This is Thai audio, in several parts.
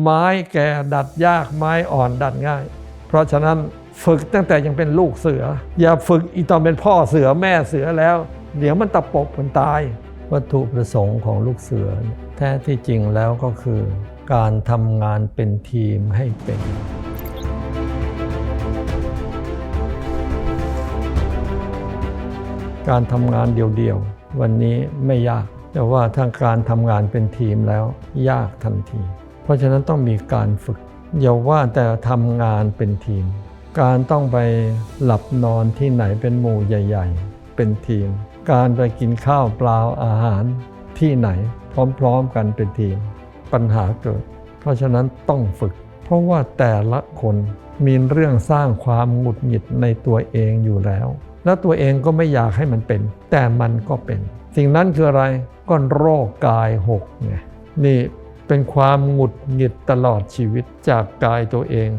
ไม้แก่ดัดยากไม้อ่อนดัดง่าย เพราะฉะนั้นฝึกตั้งแต่ยังเป็นลูกเสือ อย่าฝึกอีตอนเป็นพ่อเสือแม่เสือแล้ว เดี๋ยวมันตะปบมันตาย วัตถุประสงค์ของลูกเสือ แท้ที่จริงแล้วก็คือ การทำงานเป็นทีมให้เป็นการทำงานเดียวๆ วันนี้ไม่ยาก แต่ว่าถ้าการทำงานเป็นทีมแล้ว ยากทันที เพราะฉะนั้นต้องมีการฝึกอย่าว่าแต่ทำงานเป็นทีม การต้องไปหลับนอนที่ไหนเป็นหมู่ใหญ่ ๆ เป็นทีม การไปกินข้าวเปล่าอาหารที่ไหนพร้อมๆกันเป็นทีม ปัญหาเกิด เพราะฉะนั้นต้องฝึก เพราะว่าแต่ละคนมีเรื่องสร้างความหงุดหงิดในตัวเองอยู่แล้ว แล้วตัวเองก็ไม่อยากให้มันเป็น แต่มันก็เป็น สิ่งนั้นคืออะไรก็โรคกายหกไงนี่ เป็นความหงุดหงิดตลอดชีวิตจากกายตัวเอง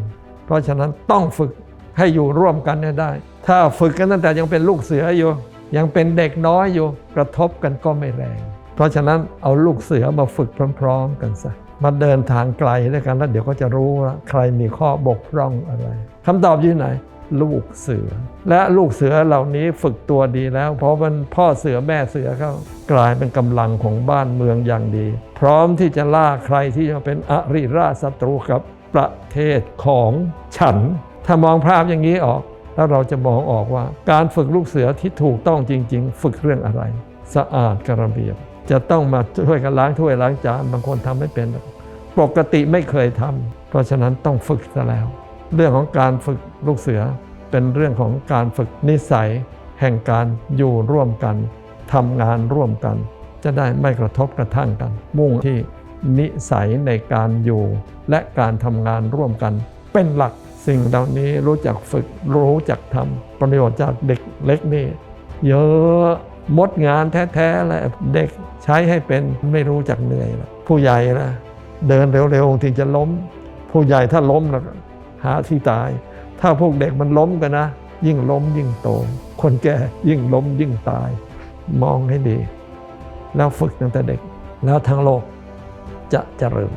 เพราะฉะนั้นต้องฝึกให้อยู่ร่วมกันได้ ถ้าฝึกกันตั้งแต่ยังเป็นลูกเสืออยู่ ยังเป็นเด็กน้อยอยู่ กระทบกันก็ไม่แรง เพราะฉะนั้นเอาลูกเสือมาฝึกพร้อม ๆ กันซะมาเดินทางไกลด้วยกันแล้วเดี๋ยวก็จะรู้ว่าใครมีข้อบกพร่องอะไรคำตอบอยู่ไหน ลูกเสือ และลูกเสือเหล่านี้ฝึกตัวดีแล้ว เพราะมันพ่อเสือแม่เสือเขากลายเป็นกำลังของบ้านเมืองอย่างดี พร้อมที่จะล่าใครที่จะเป็นอริราชศัตรูกับประเทศของฉัน ถ้ามองภาพอย่างนี้ออก แล้วเราจะมองออกว่า การฝึกลูกเสือที่ถูกต้องจริง ๆ ฝึกเรื่องอะไร สะอาดกระเบียบ จะต้องมาช่วยกันล้างถ้วยล้างจานบางคนทำไม่เป็น ปกติไม่เคยทำเพราะฉะนั้นต้องฝึกซะแล้ว เรื่องของการฝึกลูกเสือ เป็นเรื่องของการฝึกนิสัย แห่งการอยู่ร่วมกันทำงานร่วมกัน จะได้ไม่กระทบกระทั่งกัน มุ่งที่นิสัยในการอยู่ และการทำงานร่วมกัน เป็นหลักสิ่งเหล่านี้รู้จักฝึกรู้จักทำประโยชน์จากเด็กเล็กนี่เยอะมดงานแท้ๆเลยเด็กใช้ให้เป็นไม่รู้จักเหนื่อย ผู้ใหญ่นะเดินเร็วๆถึงจะล้ม ผู้ใหญ่ถ้าล้มแล้ว หาที่ตาย ถ้าพวกเด็กมันล้มกันนะ ยิ่งล้มยิ่งโต คนแก่ยิ่งล้มยิ่งตาย มองให้ดี แล้วฝึกตั้งแต่เด็ก แล้วทั้งโลกจะเจริญ